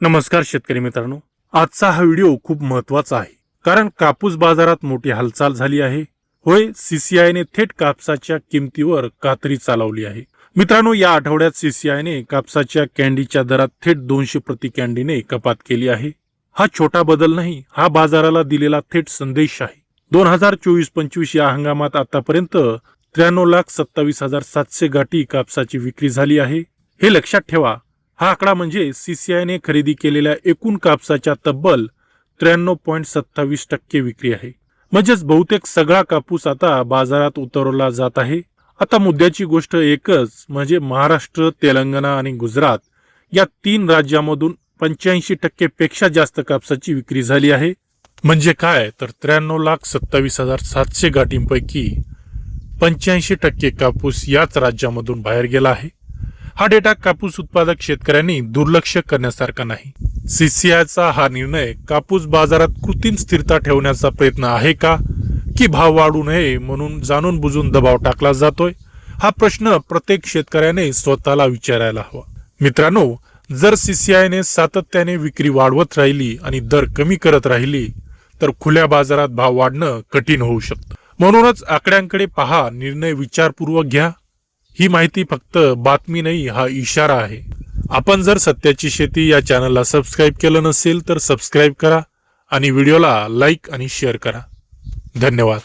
नमस्कार शेतकरी मित्रांनो. आजचा हा व्हिडिओ खूप महत्त्वाचा आहे. कारण कापूस बाजारात मोठी हालचाल झाली आहे. होय सीसीआयने थेट कापसाच्या किमतीवर कात्री चालवली आहे. मित्रांनो या आठवड्यात सीसीआयने कापसाच्या कॅन्डीच्या दरात थेट दोनशे प्रति कॅन्डीने कपात केली आहे. हा छोटा बदल नाही हा बाजाराला दिलेला थेट संदेश आहे. दोन हजार चोवीस पंचवीस या हंगामात आतापर्यंत त्र्याण्णव लाख सत्तावीस हजार सातशे गाठी कापसाची विक्री झाली आहे. हे लक्षात ठेवा हा आकडा म्हणजे सीसीआयने खरेदी केलेल्या एकूण कापसाच्या तब्बल त्र्याण्णव पॉईंट सत्तावीस टक्के विक्री आहे. म्हणजेच बहुतेक सगळा कापूस आता बाजारात उतरवला जात आहे. आता मुद्द्याची गोष्ट एकच म्हणजे महाराष्ट्र तेलंगणा आणि गुजरात या तीन राज्यामधून पंच्याऐंशी टक्के पेक्षा जास्त कापसाची विक्री झाली आहे. म्हणजे काय? तर त्र्याण्णव लाख सत्तावीस हजार सातशे गाठींपैकी पंच्याऐंशी टक्के कापूस याच राज्यामधून बाहेर गेला आहे. हा डेटा कापूस उत्पादक शेतकऱ्यांनी दुर्लक्ष करण्यासारखा नाही. सीसीआयचा हा निर्णय कापूस बाजारात कृत्रिम स्थिरता ठेवण्याचा प्रयत्न आहे का? की भाव वाढू नये म्हणून जाणून बुजून दबाव टाकला जातोय? हा प्रश्न प्रत्येक शेतकऱ्याने स्वतःला विचारायला हवा. मित्रांनो जर सीसीआयने सातत्याने विक्री वाढवत राहिली आणि दर कमी करत राहिली तर खुल्या बाजारात भाव वाढणं कठीण होऊ शकतं. म्हणूनच आकड्यांकडे पहा निर्णय विचारपूर्वक घ्या. ही माहिती फक्त बातमी नाही हा इशारा आहे. आपण जर सत्याची शेती या चॅनलला सबस्क्राईब केलं नसेल तर सबस्क्राईब करा आणि व्हिडिओला लाईक आणि शेअर करा. धन्यवाद.